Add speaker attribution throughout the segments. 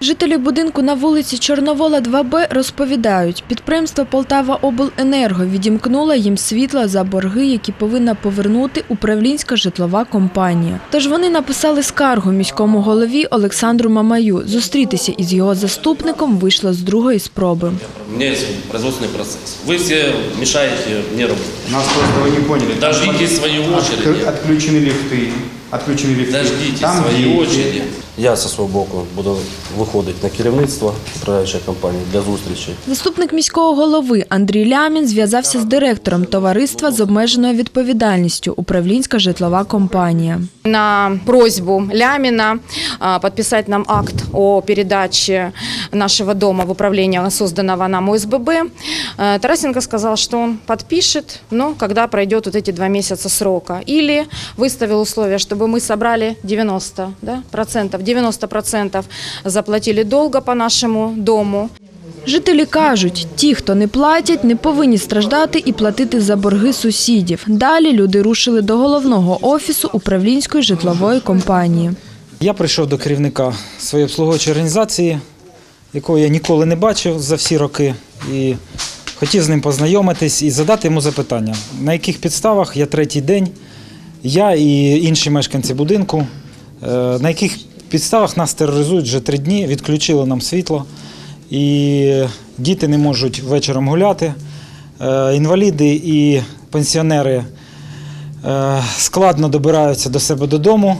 Speaker 1: Жителі будинку на вулиці Чорновола 2Б розповідають, підприємство Полтава Обленерго відімкнуло їм світло за борги, які повинна повернути управлінська житлова компанія. Тож вони написали скаргу міському голові Олександру Мамаю. Зустрітися із його заступником вийшло з другої спроби.
Speaker 2: У меня есть производственный процесс. Вы все мешаете мне работать.
Speaker 3: Нас просто вы не поняли.
Speaker 2: Дождите своей очереди.
Speaker 3: Откры- Отключены лифты. Отключены лифты.
Speaker 2: Дождите
Speaker 3: Там
Speaker 2: своей
Speaker 3: дети.
Speaker 2: очереди.
Speaker 4: Я зі свого боку буду виходити на керівництво управляючої компанії для зустрічі.
Speaker 1: Заступник міського голови Андрій Лямін зв'язався з директором товариства з обмеженою відповідальністю управлінська житлова компанія.
Speaker 5: на просьбу Лямина а, подписать нам акт о передаче нашего дома в управление созданного нам ОСББ. Э, Тарасенко сказал, что он подпишет, но когда пройдет вот эти два месяца срока. Или выставил условие, чтобы мы собрали 90 да, процентов, 90 процентов заплатили долга по нашему дому.
Speaker 1: Жителі кажуть, ті, хто не платять, не повинні страждати і платити за борги сусідів. Далі люди рушили до головного офісу управлінської житлової компанії.
Speaker 6: Я прийшов до керівника своєї обслуговуючої організації, якого я ніколи не бачив за всі роки, і хотів з ним познайомитись і задати йому запитання, на яких підставах я третій день, я і інші мешканці будинку, е, на яких підставах нас тероризують вже три дні, відключили нам світло, і діти не можуть вечором гуляти, е, інваліди і пенсіонери е, складно добираються до себе додому.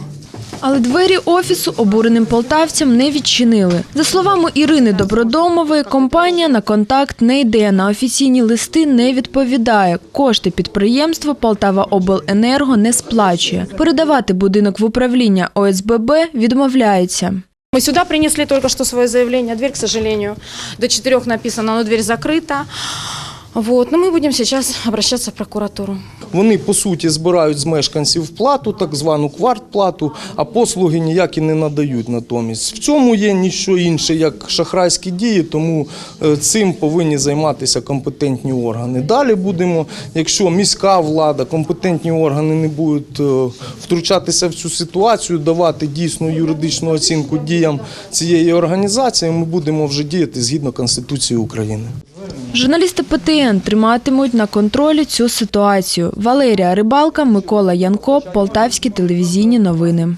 Speaker 1: Але двері офісу обуреним полтавцям не відчинили. За словами Ірини Добродомової, компанія на контакт не йде, на офіційні листи не відповідає. Кошти підприємства Полтава Обленерго не сплачує. Передавати будинок в управління ОСББ відмовляється.
Speaker 5: Мы сюда принесли только что свое заявление. Дверь, к сожалению, до четырех написано, но дверь закрыта. Вот. Но мы будем сейчас обращаться в прокуратуру.
Speaker 7: Вони по суті збирають з мешканців плату, так звану квартплату, а послуги ніякі не надають натомість. В цьому є ніщо інше, як шахрайські дії, тому е, цим повинні займатися компетентні органи. Далі будемо, якщо міська влада, компетентні органи не будуть е, втручатися в цю ситуацію, давати дійсну юридичну оцінку діям цієї організації, ми будемо вже діяти згідно Конституції України.
Speaker 1: Журналісти ПТН триматимуть на контролі цю ситуацію. Валерія Рибалка, Микола Янко, Полтавські телевізійні новини.